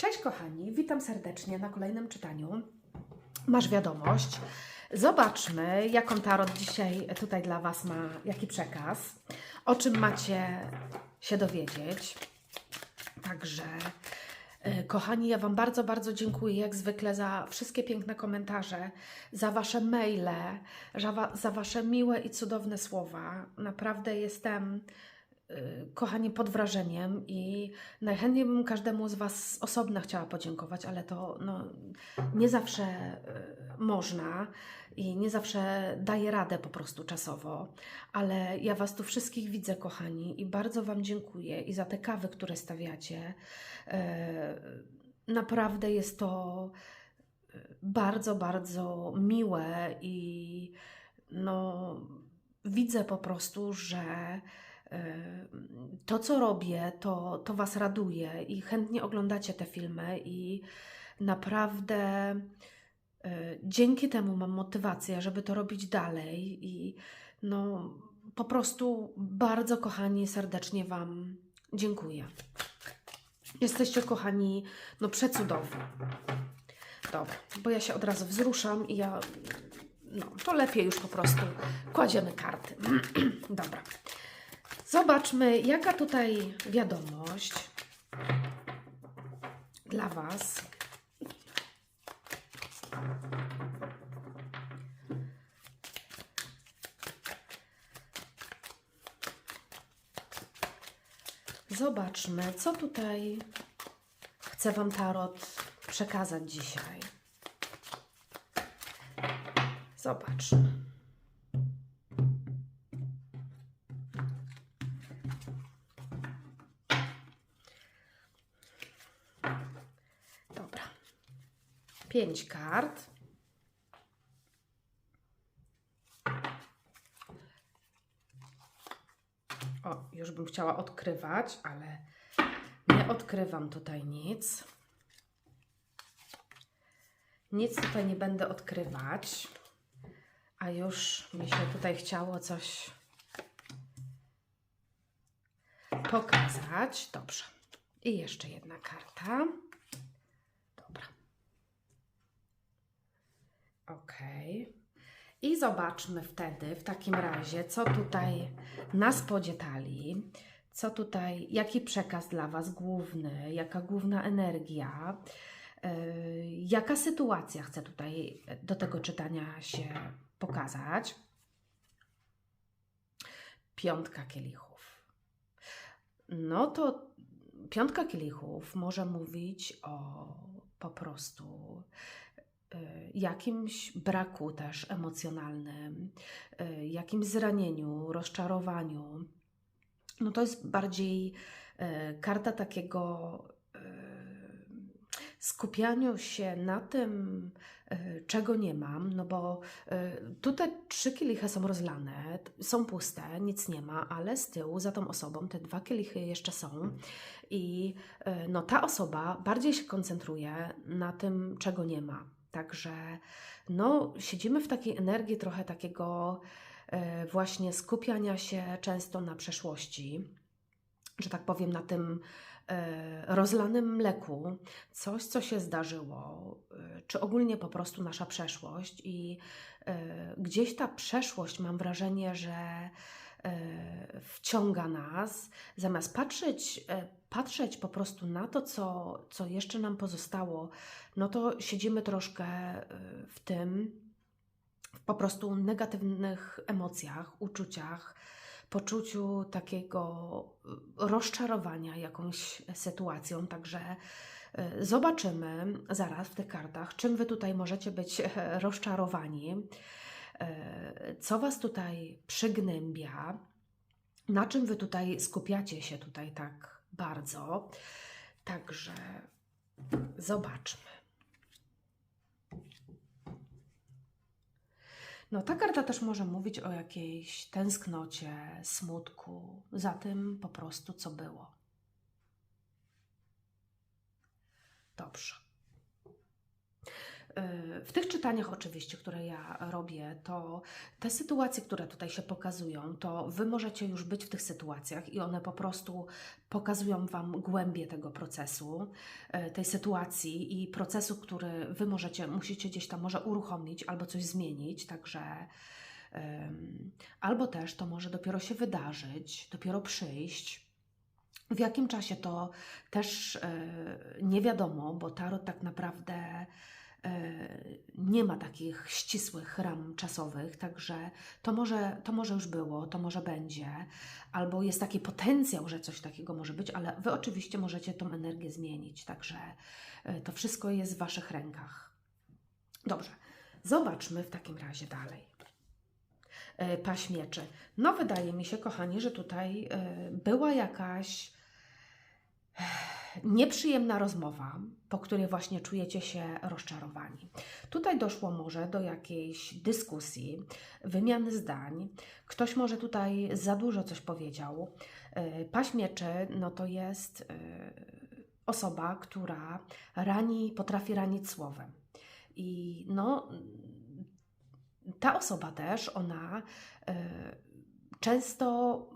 Cześć kochani, witam serdecznie na kolejnym czytaniu. Masz wiadomość. Zobaczmy, jaką tarot dzisiaj tutaj dla Was ma, jaki przekaz, o czym macie się dowiedzieć. Także, e, kochani, ja Wam bardzo, bardzo dziękuję, jak zwykle, za wszystkie piękne komentarze, za Wasze maile, za, za Wasze miłe i cudowne słowa. Naprawdę jestem, kochani, pod wrażeniem i najchętniej bym każdemu z Was osobno chciała podziękować, ale to no, nie zawsze y, można i nie zawsze daje radę po prostu czasowo. Ale ja Was tu wszystkich widzę, kochani, i bardzo Wam dziękuję i za te kawy, które stawiacie. E, Naprawdę jest to bardzo, bardzo miłe i no, widzę po prostu, że to, co robię, to, to Was raduje i chętnie oglądacie te filmy i naprawdę e, dzięki temu mam motywację, żeby to robić dalej i no po prostu bardzo kochani, serdecznie Wam dziękuję. Jesteście kochani, no przecudowni. Dobra, bo ja się od razu wzruszam i ja, no to lepiej już po prostu kładziemy karty. Dobra. Zobaczmy, jaka tutaj wiadomość dla Was. Zobaczmy, co tutaj chce Wam Tarot przekazać dzisiaj. Zobaczmy. Pięć kart. O, już bym chciała odkrywać, ale nie odkrywam tutaj nic. Nic tutaj nie będę odkrywać, a już mi się tutaj chciało coś pokazać. Dobrze. I jeszcze jedna karta. Dobra. Ok. I zobaczmy wtedy, w takim razie, co tutaj nas podzietali, co tutaj, jaki przekaz dla Was główny, jaka główna energia, yy, jaka sytuacja chce tutaj do tego czytania się pokazać. Piątka kielichów. No to piątka kielichów może mówić o po prostu jakimś braku też emocjonalnym, y, jakimś zranieniu, rozczarowaniu. No to jest bardziej y, karta takiego skupianiu się na tym, czego nie mam, no bo tutaj trzy kielichy są rozlane, są puste, nic nie ma, ale z tyłu za tą osobą te dwa kielichy jeszcze są i y, no ta osoba bardziej się koncentruje na tym, czego nie ma. Także no siedzimy w takiej energii trochę takiego y, właśnie skupiania się często na przeszłości, że tak powiem, na tym e, rozlanym mleku, coś, co się zdarzyło, e, czy ogólnie po prostu nasza przeszłość. I e, gdzieś ta przeszłość, mam wrażenie, że e, wciąga nas, zamiast patrzeć, e, patrzeć po prostu na to, co, co jeszcze nam pozostało, no to siedzimy troszkę e, w tym, w po prostu negatywnych emocjach, uczuciach, poczuciu takiego rozczarowania jakąś sytuacją. Także zobaczymy zaraz w tych kartach, czym Wy tutaj możecie być e, rozczarowani, e, co Was tutaj przygnębia, na czym Wy tutaj skupiacie się tutaj tak bardzo. Także zobaczmy. No, ta karta też może mówić o jakiejś tęsknocie, smutku za tym po prostu, co było. Dobrze. Y, w tych czytaniach oczywiście, które ja robię, to te sytuacje, które tutaj się pokazują, to Wy możecie już być w tych sytuacjach i one po prostu pokazują Wam głębię tego procesu, y, tej sytuacji i procesu, który Wy możecie, musicie gdzieś tam może uruchomić albo coś zmienić, także albo też to może dopiero się wydarzyć, dopiero przyjść. W jakim czasie to też e, nie wiadomo, bo tarot tak naprawdę nie ma takich ścisłych ram czasowych, także to może, to może już było, to może będzie, albo jest taki potencjał, że coś takiego może być, ale Wy oczywiście możecie tą energię zmienić, także e, to wszystko jest w Waszych rękach. Dobrze, zobaczmy w takim razie dalej. E, Paść mieczy. No, wydaje mi się, kochani, że tutaj e, była jakaś e, nieprzyjemna rozmowa, po której właśnie czujecie się rozczarowani. Tutaj doszło może do jakiejś dyskusji, wymiany zdań. Ktoś może tutaj za dużo coś powiedział. E, Paść mieczy, no to jest e, osoba, która rani, potrafi ranić słowem. I no, ta osoba też, ona e, często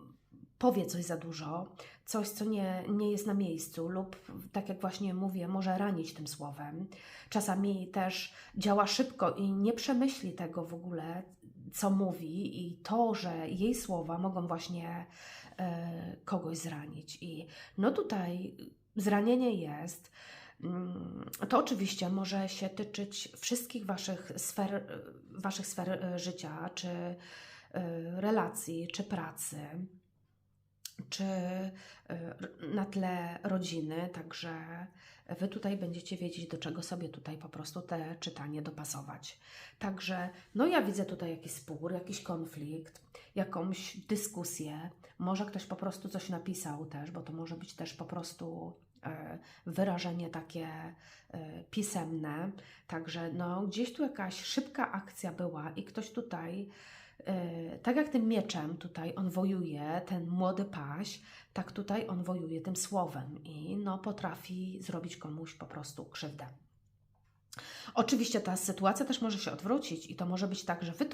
powie coś za dużo, coś, co nie, nie jest na miejscu, lub tak jak właśnie mówię, może ranić tym słowem. Czasami też działa szybko i nie przemyśli tego w ogóle, co mówi, i to, że jej słowa mogą właśnie e, kogoś zranić. I no tutaj zranienie jest. Mm, To oczywiście może się tyczyć wszystkich waszych sfer, waszych sfer e, życia, czy e, relacji, czy pracy, czy e, na tle rodziny, także wy tutaj będziecie wiedzieć, do czego sobie tutaj po prostu te czytanie dopasować. Także, no ja widzę tutaj jakiś spór, jakiś konflikt, jakąś dyskusję. Może ktoś po prostu coś napisał też, bo to może być też po prostu e, wyrażenie takie e, pisemne. Także no, gdzieś tu jakaś szybka akcja była i ktoś tutaj, tak jak tym mieczem tutaj on wojuje, ten młody paś, tak tutaj on wojuje tym słowem i no, potrafi zrobić komuś po prostu krzywdę. Oczywiście ta sytuacja też może się odwrócić i to może być tak, że wy,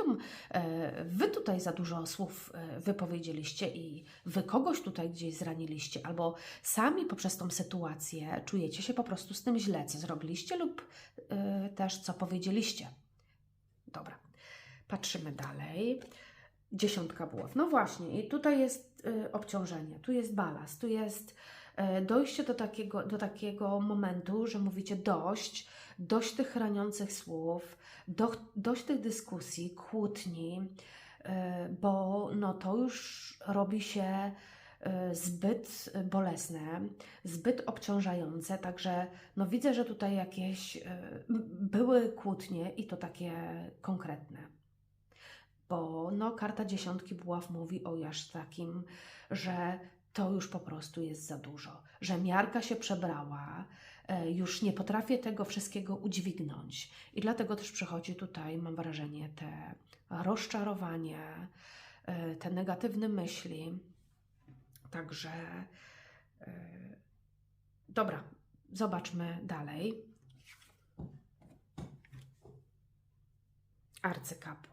e, wy tutaj za dużo słów e, wypowiedzieliście i wy kogoś tutaj gdzieś zraniliście, albo sami poprzez tą sytuację czujecie się po prostu z tym źle, co zrobiliście lub e, też co powiedzieliście. Dobra, patrzymy dalej. Dziesiątka buław. No właśnie, i tutaj jest y, obciążenie, tu jest balast, tu jest y, dojście do takiego, do takiego momentu, że mówicie dość, dość tych raniących słów, do, dość tych dyskusji, kłótni, y, bo no to już robi się y, zbyt bolesne, zbyt obciążające, także no widzę, że tutaj jakieś y, były kłótnie i to takie konkretne bo no, karta dziesiątki buław mówi o jaż takim, że to już po prostu jest za dużo, że miarka się przebrała, e, już nie potrafię tego wszystkiego udźwignąć. I dlatego też przychodzi tutaj, mam wrażenie, te rozczarowanie, e, te negatywne myśli. Także e, dobra, zobaczmy dalej. Arcykapłan.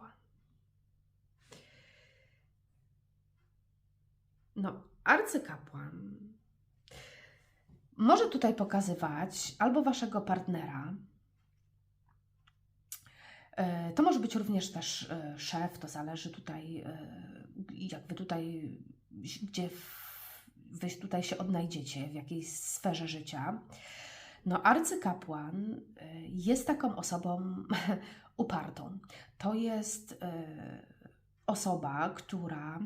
No, arcykapłan może tutaj pokazywać albo waszego partnera. E, To może być również też e, szef, to zależy tutaj, e, jak wy tutaj, gdzie wy tutaj się odnajdziecie, w jakiej sferze życia. No, arcykapłan jest taką osobą upartą. To jest osoba, która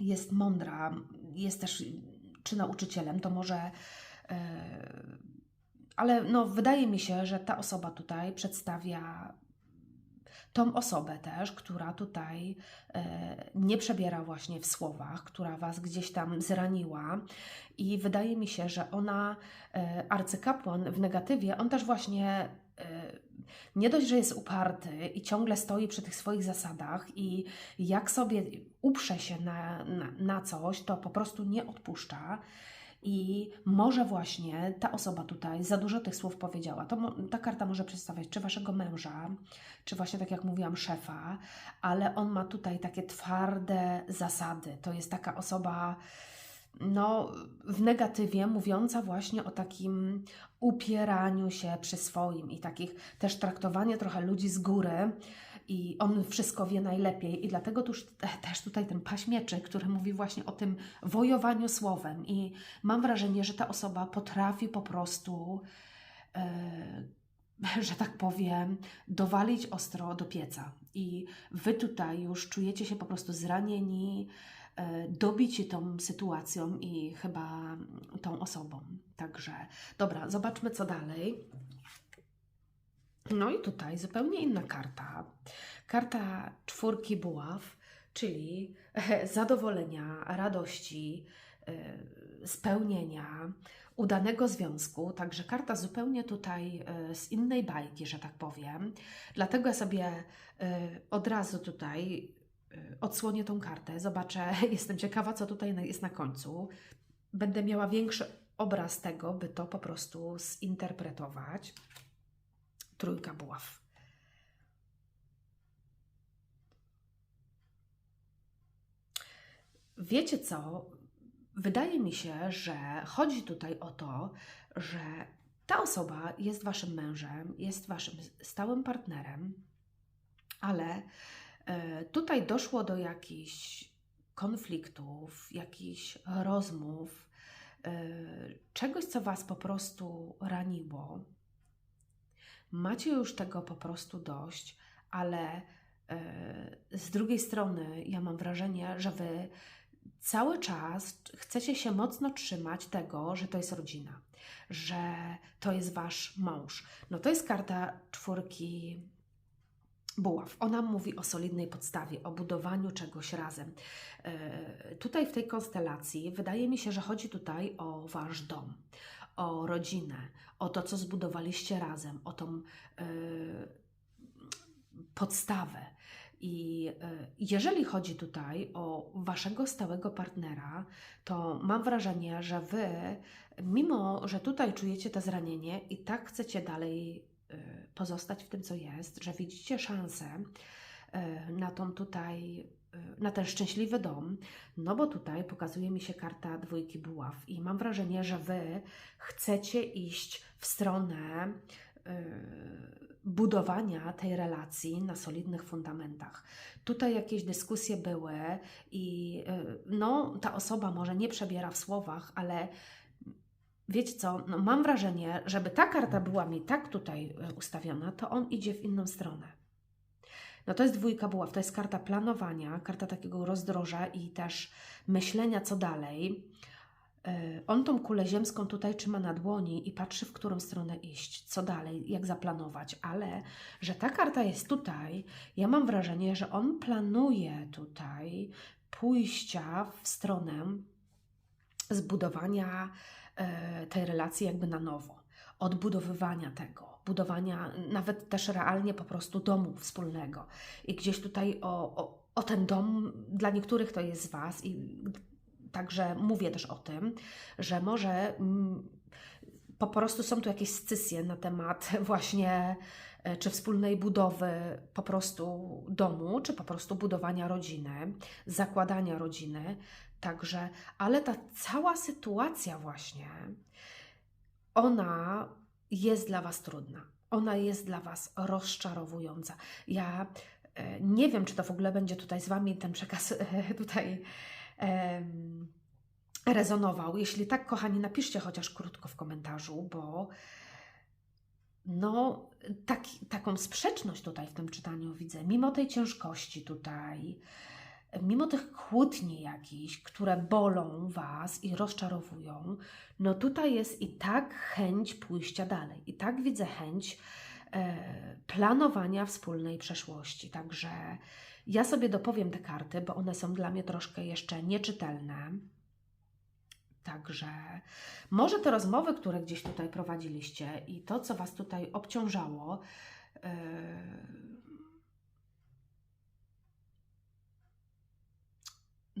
jest mądra, jest też czy nauczycielem, to może. e, Ale no, wydaje mi się, że ta osoba tutaj przedstawia tą osobę też, która tutaj e, nie przebiera właśnie w słowach, która was gdzieś tam zraniła. I wydaje mi się, że ona, e, arcykapłan w negatywie, on też właśnie. Nie dość, że jest uparty i ciągle stoi przy tych swoich zasadach, i jak sobie uprze się na, na, na coś, to po prostu nie odpuszcza. I może właśnie ta osoba tutaj za dużo tych słów powiedziała. To, ta karta może przedstawiać czy waszego męża, czy właśnie tak jak mówiłam, szefa, ale on ma tutaj takie twarde zasady. To jest taka osoba, no, w negatywie, mówiąca właśnie o takim upieraniu się przy swoim i takich też traktowanie trochę ludzi z góry. I on wszystko wie najlepiej, i dlatego tuż, też tutaj ten paśmieczy, który mówi właśnie o tym wojowaniu słowem. I mam wrażenie, że ta osoba potrafi po prostu, e, że tak powiem, dowalić ostro do pieca. I wy tutaj już czujecie się po prostu zranieni, dobici tą sytuacją i chyba tą osobą. Także dobra, zobaczmy co dalej. No i tutaj zupełnie inna karta. Karta czwórki buław, czyli e, zadowolenia, radości, e, spełnienia, udanego związku. Także karta zupełnie tutaj e, z innej bajki, że tak powiem. Dlatego ja sobie od razu tutaj odsłonię tą kartę, zobaczę, jestem ciekawa, co tutaj jest na końcu. Będę miała większy obraz tego, by to po prostu zinterpretować. Trójka buław. Wiecie co? Wydaje mi się, że chodzi tutaj o to, że ta osoba jest waszym mężem, jest waszym stałym partnerem, ale tutaj doszło do jakichś konfliktów, jakichś rozmów, e, czegoś, co was po prostu raniło. Macie już tego po prostu dość, ale e, z drugiej strony ja mam wrażenie, że wy cały czas chcecie się mocno trzymać tego, że to jest rodzina, że to jest wasz mąż. No to jest karta czwórki buław. Ona mówi o solidnej podstawie, o budowaniu czegoś razem. Yy, tutaj w tej konstelacji wydaje mi się, że chodzi tutaj o wasz dom, o rodzinę, o to, co zbudowaliście razem, o tą yy, podstawę. I e, jeżeli chodzi tutaj o waszego stałego partnera, to mam wrażenie, że wy, mimo że tutaj czujecie to zranienie, i tak chcecie dalej e, pozostać w tym, co jest, że widzicie szansę e, na tą tutaj, na ten szczęśliwy dom, no bo tutaj pokazuje mi się karta dwójki buław i mam wrażenie, że wy chcecie iść w stronę budowania tej relacji na solidnych fundamentach. Tutaj jakieś dyskusje były i y, no, ta osoba może nie przebiera w słowach, ale wiecie co, no, mam wrażenie, żeby ta karta była mi tak tutaj y, ustawiona, to on idzie w inną stronę. No to jest dwójka buław, to jest karta planowania, karta takiego rozdroża i też myślenia co dalej. E, on tą kulę ziemską tutaj trzyma na dłoni i patrzy, w którą stronę iść, co dalej, jak zaplanować, ale że ta karta jest tutaj, ja mam wrażenie, że on planuje tutaj pójścia w stronę zbudowania e, tej relacji jakby na nowo, odbudowywania tego, budowania nawet też realnie po prostu domu wspólnego. I gdzieś tutaj o, o, o ten dom, dla niektórych to jest z Was i Także mówię też o tym, że może mm, po prostu są tu jakieś scysje na temat właśnie e, czy wspólnej budowy po prostu domu, czy po prostu budowania rodziny, zakładania rodziny. Także, ale ta cała sytuacja właśnie, ona jest dla Was trudna. Ona jest dla Was rozczarowująca. Ja e, nie wiem, czy to w ogóle będzie tutaj z Wami ten przekaz tutaj rezonował. Jeśli tak, kochani, napiszcie chociaż krótko w komentarzu, bo no, taki, taką sprzeczność tutaj w tym czytaniu widzę. Mimo tej ciężkości tutaj, mimo tych kłótni jakichś, które bolą Was i rozczarowują, no tutaj jest i tak chęć pójścia dalej. I tak widzę chęć e, planowania wspólnej przeszłości. Także ja sobie dopowiem te karty, bo one są dla mnie troszkę jeszcze nieczytelne. Także może te rozmowy, które gdzieś tutaj prowadziliście i to, co Was tutaj obciążało, yy,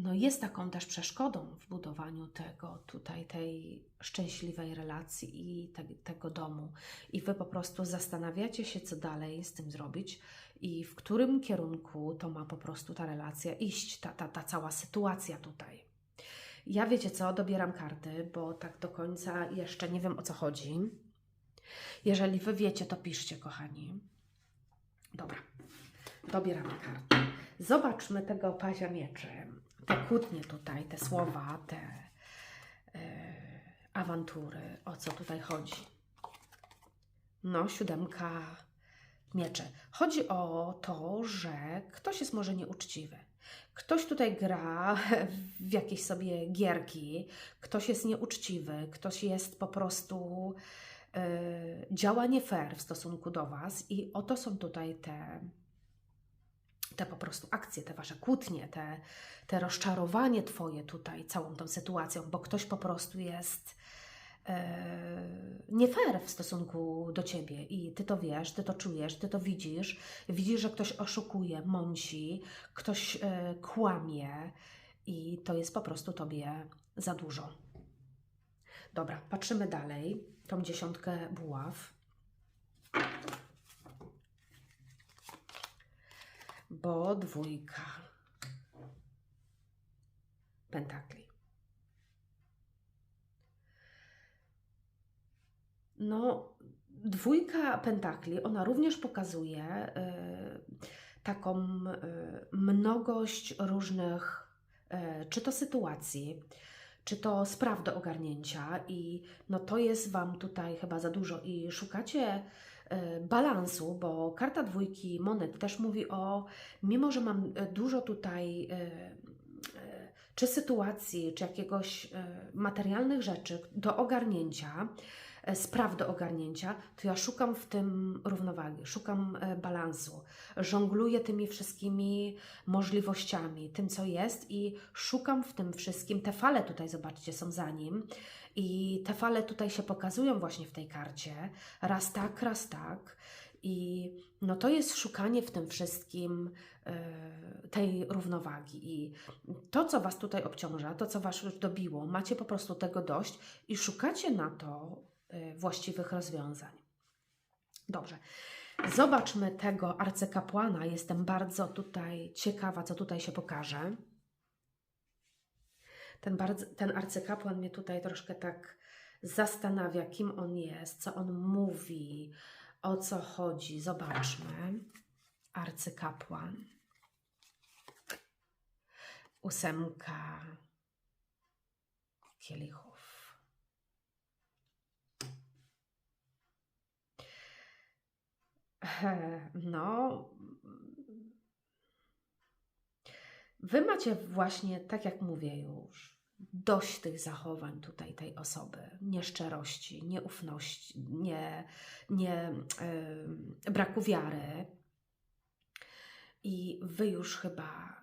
no jest taką też przeszkodą w budowaniu tego tutaj, tej szczęśliwej relacji i te, tego domu. I wy po prostu zastanawiacie się, co dalej z tym zrobić i w którym kierunku to ma po prostu ta relacja iść, ta, ta, ta cała sytuacja tutaj. Ja wiecie co, dobieram karty, bo tak do końca jeszcze nie wiem o co chodzi. Jeżeli wy wiecie, to piszcie, kochani. Dobra, dobieramy karty. Zobaczmy tego pazia mieczy. Te kłótnie tutaj, te słowa, te e, awantury, o co tutaj chodzi. No, siódemka mieczy. Chodzi o to, że ktoś jest może nieuczciwy. Ktoś tutaj gra w jakieś sobie gierki, ktoś jest nieuczciwy, ktoś jest po prostu e, działa nie fair w stosunku do Was i oto są tutaj te, te po prostu akcje, te Wasze kłótnie, te, te rozczarowanie Twoje tutaj całą tą sytuacją, bo ktoś po prostu jest e, nie fair w stosunku do Ciebie i Ty to wiesz, Ty to czujesz, Ty to widzisz, widzisz, że ktoś oszukuje, mąci, ktoś e, kłamie i to jest po prostu Tobie za dużo. Dobra, patrzymy dalej. Tą dziesiątkę buław. Bo dwójka pentakli. No, dwójka pentakli, ona również pokazuje y, taką y, mnogość różnych, y, czy to sytuacji, czy to spraw do ogarnięcia i no to jest Wam tutaj chyba za dużo i szukacie balansu, bo karta dwójki monet też mówi o, mimo że mam e, dużo tutaj e, e, czy sytuacji, czy jakiegoś e, materialnych rzeczy do ogarnięcia, e, spraw do ogarnięcia, to ja szukam w tym równowagi, szukam e, balansu, żongluję tymi wszystkimi możliwościami, tym co jest i szukam w tym wszystkim. Te fale tutaj, zobaczcie, są za nim i te fale tutaj się pokazują właśnie w tej karcie. Raz tak, raz tak. I no to jest szukanie w tym wszystkim e, tej równowagi. I to, co Was tutaj obciąża, to, co Was już dobiło, macie po prostu tego dość i szukacie na to e, właściwych rozwiązań. Dobrze. Zobaczmy tego arcykapłana. Jestem bardzo tutaj ciekawa, co tutaj się pokaże. Ten, bardzo, ten arcykapłan mnie tutaj troszkę tak zastanawia, kim on jest, co on mówi, o co chodzi. Zobaczmy. Arcykapłan. Ósemka kielichów. No, wy macie właśnie, tak jak mówię już, dość tych zachowań tutaj tej osoby, nieszczerości, nieufności, nie, nie yy, braku wiary. I wy już chyba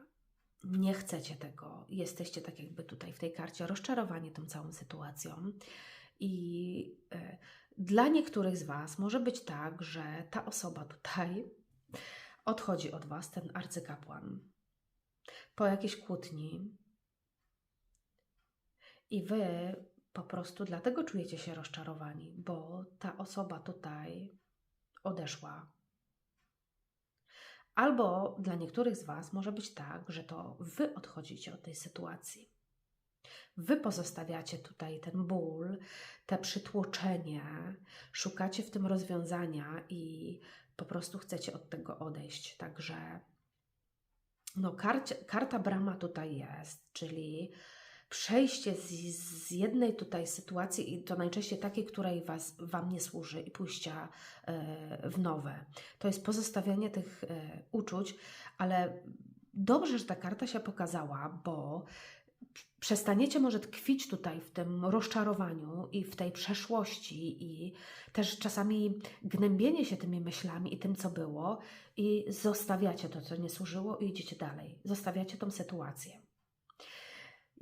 nie chcecie tego. Jesteście tak jakby tutaj w tej karcie rozczarowani tą całą sytuacją. I yy, dla niektórych z Was może być tak, że ta osoba tutaj odchodzi od Was, ten arcykapłan, po jakiejś kłótni, i wy po prostu dlatego czujecie się rozczarowani, bo ta osoba tutaj odeszła. Albo dla niektórych z Was może być tak, że to wy odchodzicie od tej sytuacji. Wy pozostawiacie tutaj ten ból, te przytłoczenie, szukacie w tym rozwiązania i po prostu chcecie od tego odejść. Także no, karta brama tutaj jest, czyli przejście z, z jednej tutaj sytuacji i to najczęściej takiej, której was, Wam nie służy i pójścia e, w nowe. To jest pozostawianie tych e, uczuć, ale dobrze, że ta karta się pokazała, bo przestaniecie może tkwić tutaj w tym rozczarowaniu i w tej przeszłości i też czasami gnębienie się tymi myślami i tym, co było i zostawiacie to, co nie służyło i idziecie dalej. Zostawiacie tą sytuację.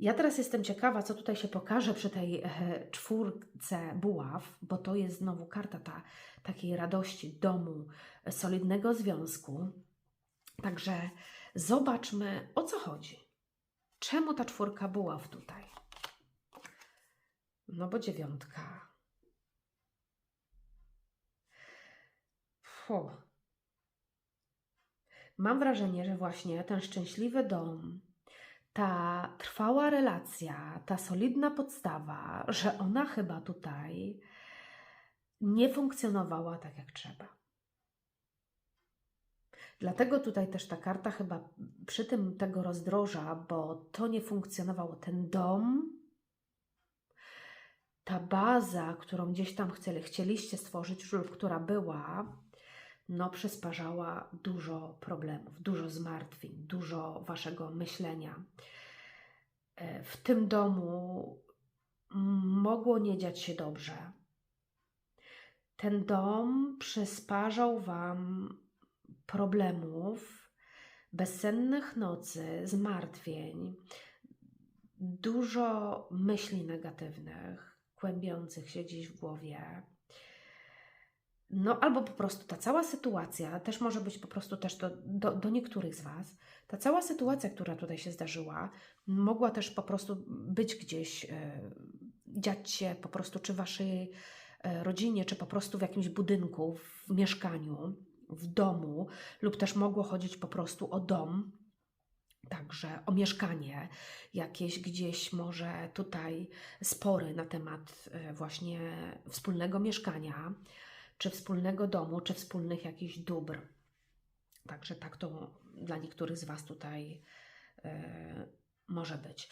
Ja teraz jestem ciekawa, co tutaj się pokaże przy tej e, czwórce buław, bo to jest znowu karta ta, takiej radości domu, solidnego związku. Także zobaczmy, o co chodzi. Czemu ta czwórka buław tutaj? No bo dziewiątka. Fu. Mam wrażenie, że właśnie ten szczęśliwy dom, ta trwała relacja, ta solidna podstawa, że ona chyba tutaj nie funkcjonowała tak jak trzeba. Dlatego tutaj też ta karta chyba przy tym tego rozdroża, bo to nie funkcjonowało. Ten dom, ta baza, którą gdzieś tam chcieli, chcieliście stworzyć, lub która była, no przysparzała dużo problemów, dużo zmartwień, dużo waszego myślenia. E, W tym domu mogło nie dziać się dobrze. Ten dom przysparzał wam problemów, bezsennych nocy, zmartwień, dużo myśli negatywnych, kłębiących się dziś w głowie. No, albo po prostu ta cała sytuacja, też może być po prostu też do, do, do niektórych z Was, ta cała sytuacja, która tutaj się zdarzyła, mogła też po prostu być gdzieś, e, dziać się po prostu czy Waszej e, rodzinie, czy po prostu w jakimś budynku, w mieszkaniu, w domu, lub też mogło chodzić po prostu o dom, Także o mieszkanie, jakieś gdzieś może tutaj spory na temat e, właśnie wspólnego mieszkania, czy wspólnego domu, czy wspólnych jakichś dóbr. Także tak to dla niektórych z Was tutaj e, może być.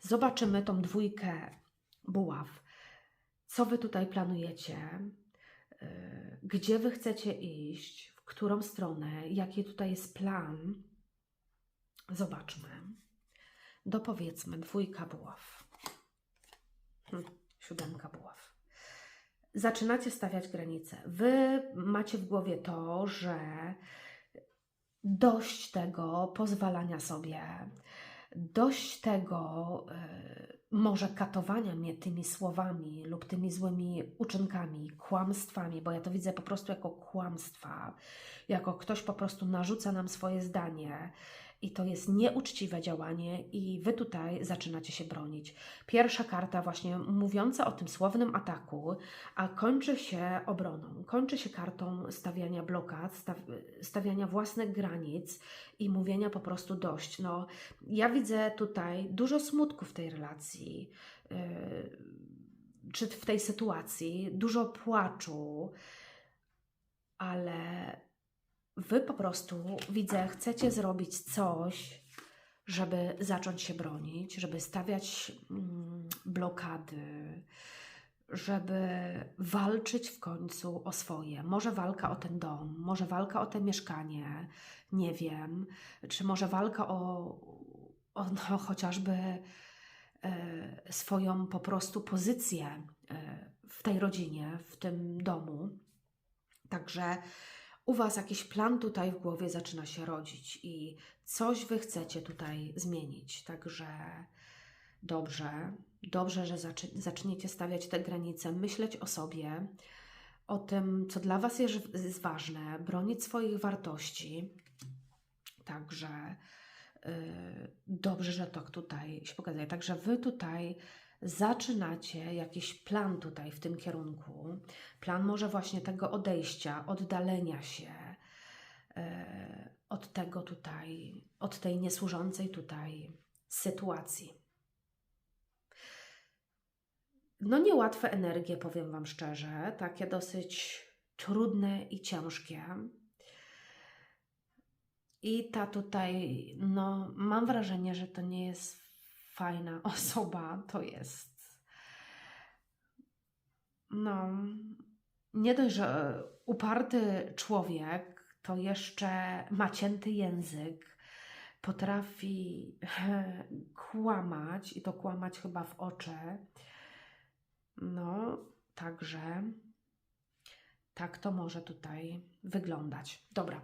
Zobaczymy tą dwójkę buław. Co Wy tutaj planujecie? E, gdzie Wy chcecie iść? W którą stronę? Jaki tutaj jest plan? Zobaczmy. Dopowiedzmy, dwójka buław. Hm, siódemka buław. Zaczynacie stawiać granice. Wy macie w głowie to, że dość tego pozwalania sobie, dość tego y, może katowania mnie tymi słowami lub tymi złymi uczynkami, kłamstwami, bo ja to widzę po prostu jako kłamstwa, jako ktoś po prostu narzuca nam swoje zdanie i to jest nieuczciwe działanie, i wy tutaj zaczynacie się bronić. Pierwsza karta, właśnie mówiąca o tym słownym ataku, a kończy się obroną, kończy się kartą stawiania blokad, staw, stawiania własnych granic i mówienia po prostu dość. No, ja widzę tutaj dużo smutku w tej relacji. Yy, czy w tej sytuacji, dużo płaczu, ale Wy po prostu, widzę, chcecie zrobić coś, żeby zacząć się bronić, żeby stawiać mm, blokady, żeby walczyć w końcu o swoje. Może walka o ten dom, może walka o to mieszkanie, nie wiem, czy może walka o, o no, chociażby e, swoją po prostu pozycję e, w tej rodzinie, w tym domu. Także u Was jakiś plan tutaj w głowie zaczyna się rodzić i coś Wy chcecie tutaj zmienić. Także dobrze, dobrze, że zaczniecie stawiać te granice, myśleć o sobie, o tym, co dla Was jest, ważne, bronić swoich wartości. Także yy, dobrze, że to tutaj się pokazuje. Także Wy tutaj zaczynacie jakiś plan tutaj w tym kierunku, plan może właśnie tego odejścia, oddalenia się e, od tego tutaj, od tej niesłużącej tutaj sytuacji. No niełatwe energie, powiem Wam szczerze, takie dosyć trudne i ciężkie. I ta tutaj, no mam wrażenie, że to nie jest fajna osoba to jest. No, nie dość, że uparty człowiek, to jeszcze macięty język, potrafi kłamać i to kłamać chyba w oczy. No, także tak to może tutaj wyglądać. Dobra,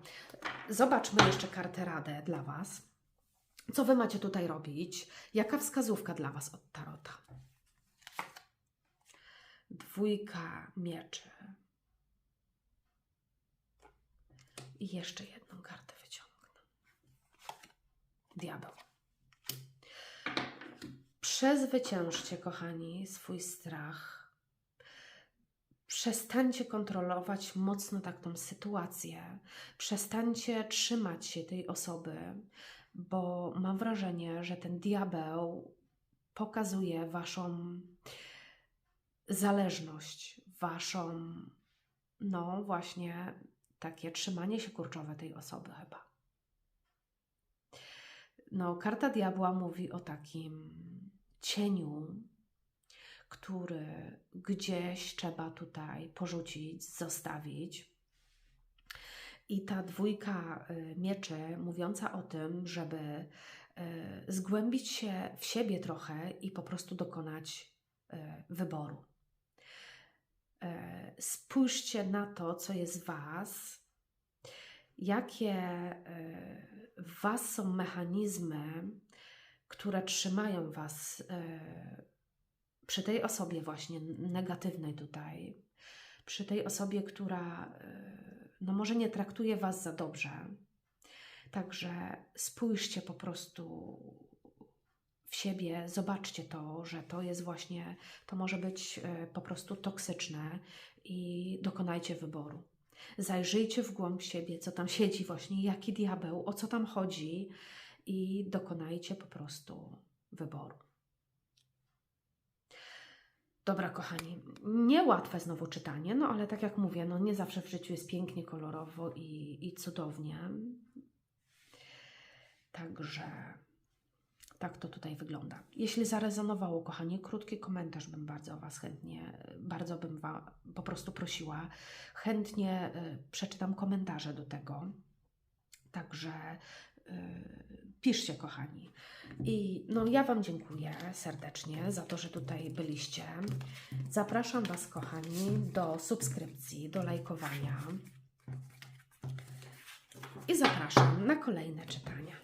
zobaczmy jeszcze kartę radę dla Was. Co Wy macie tutaj robić? Jaka wskazówka dla Was od Tarota? Dwójka mieczy. I jeszcze jedną kartę wyciągnę. Diabeł. Przezwyciężcie, kochani, swój strach. Przestańcie kontrolować mocno tak tą sytuację. Przestańcie trzymać się tej osoby, bo mam wrażenie, że ten diabeł pokazuje waszą zależność, waszą, no właśnie, takie trzymanie się kurczowe tej osoby chyba. No, karta diabła mówi o takim cieniu, który gdzieś trzeba tutaj porzucić, zostawić. I ta dwójka y, mieczy mówiąca o tym, żeby y, zgłębić się w siebie trochę i po prostu dokonać y, wyboru. Spójrzcie na to, co jest w Was, jakie w Was są mechanizmy, które trzymają Was przy tej osobie właśnie negatywnej tutaj, przy tej osobie, która no może nie traktuje Was za dobrze. Także spójrzcie po prostu w siebie, zobaczcie to, że to jest właśnie, to może być e, po prostu toksyczne i dokonajcie wyboru. Zajrzyjcie w głąb siebie, co tam siedzi właśnie, jaki diabeł, o co tam chodzi i dokonajcie po prostu wyboru. Dobra, kochani, niełatwe znowu czytanie, no ale tak jak mówię, no nie zawsze w życiu jest pięknie, kolorowo i, i cudownie. Także tak to tutaj wygląda. Jeśli zarezonowało, kochani, krótki komentarz bym bardzo Was chętnie, bardzo bym Wam po prostu prosiła. Chętnie y, przeczytam komentarze do tego. Także piszcie, kochani. I no, ja Wam dziękuję serdecznie za to, że tutaj byliście. Zapraszam Was, kochani, do subskrypcji, do lajkowania. I zapraszam na kolejne czytania.